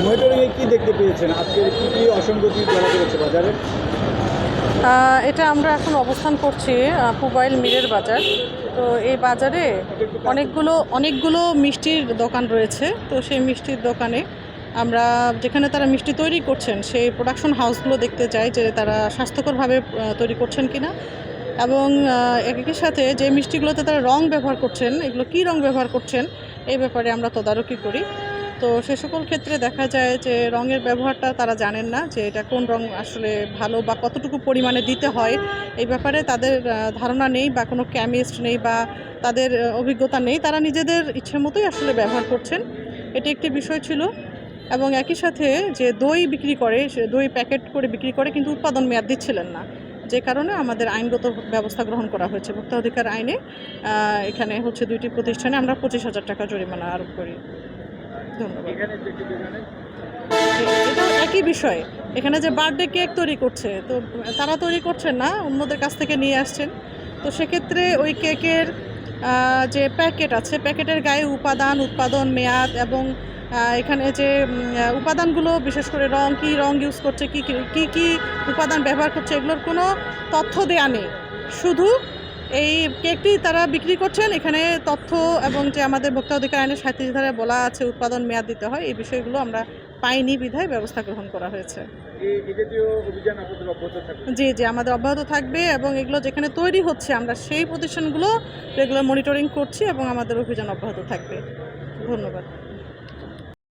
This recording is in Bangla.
মনিটরিংয়ে কি দেখতে পেয়েছেন? আজকের কি কি অসঙ্গতি বাজারে? এটা আমরা এখন অবস্থান করছি পুবাইল মিরের বাজার। তো এই বাজারে অনেকগুলো অনেকগুলো মিষ্টির দোকান রয়েছে। তো সেই মিষ্টির দোকানে আমরা, যেখানে তারা মিষ্টি তৈরি করছেন, সেই প্রোডাকশন হাউসগুলো দেখতে চাই যে তারা স্বাস্থ্যকরভাবে তৈরি করছেন কি না এবং একই সাথে যে মিষ্টিগুলোতে তারা রং ব্যবহার করছেন, এগুলো কী রং ব্যবহার করছেন, এই ব্যাপারে আমরা তদারকি করি। তো সে সকল ক্ষেত্রে দেখা যায় যে রঙের ব্যবহারটা তারা জানেন না যে এটা কোন রং আসলে ভালো বা কতটুকু পরিমাণে দিতে হয়। এই ব্যাপারে তাদের ধারণা নেই বা কোনো কেমিস্ট নেই বা তাদের অভিজ্ঞতা নেই। তারা নিজেদের ইচ্ছে মতোই আসলে ব্যবহার করছেন। এটি একটি বিষয় ছিল। এবং একই সাথে যে দই বিক্রি করে, সে দই প্যাকেট করে বিক্রি করে কিন্তু উৎপাদন মেয়াদ দিচ্ছিলেন না। যে কারণে আমাদের আইনগত ব্যবস্থা গ্রহণ করা হয়েছে। ভোক্তা অধিকার আইনে এখানে হচ্ছে দুইটি প্রতিষ্ঠানে আমরা পঁচিশ হাজার টাকা জরিমানা আরোপ করি। এটা একই বিষয়। এখানে যে বার্থডে কেক তৈরি করছে, তো তারা তৈরি করছেন না, অন্যদের কাছ থেকে নিয়ে আসছেন। তো সেক্ষেত্রে ওই কেকের যে প্যাকেট আছে, প্যাকেটের গায়ে উপাদান, উৎপাদন, মেয়াদ এবং এখানে যে উপাদানগুলো, বিশেষ করে রং, কি রং ইউজ করছে, কি- কি কি উপাদান ব্যবহার করছে, এগুলোর কোনো তথ্য দেয়া নেই। শুধু এই কেকটি তারা বিক্রি করছেন। এখানে তথ্য এবং যে আমাদের ভোক্তা অধিকার আইনের সাঁত্রিশ ধারায় বলা আছে উৎপাদন মেয়াদ দিতে হয় এই বিষয়গুলো আমরা পাইনি বিধায় ব্যবস্থা গ্রহণ করা হয়েছে। জি জি আমাদের অব্যাহত থাকবে এবং এগুলো যেখানে তৈরি হচ্ছে আমরা সেই প্রতিষ্ঠানগুলো রেগুলার মনিটরিং করছি এবং আমাদের অভিযান অব্যাহত থাকবে। ধন্যবাদ।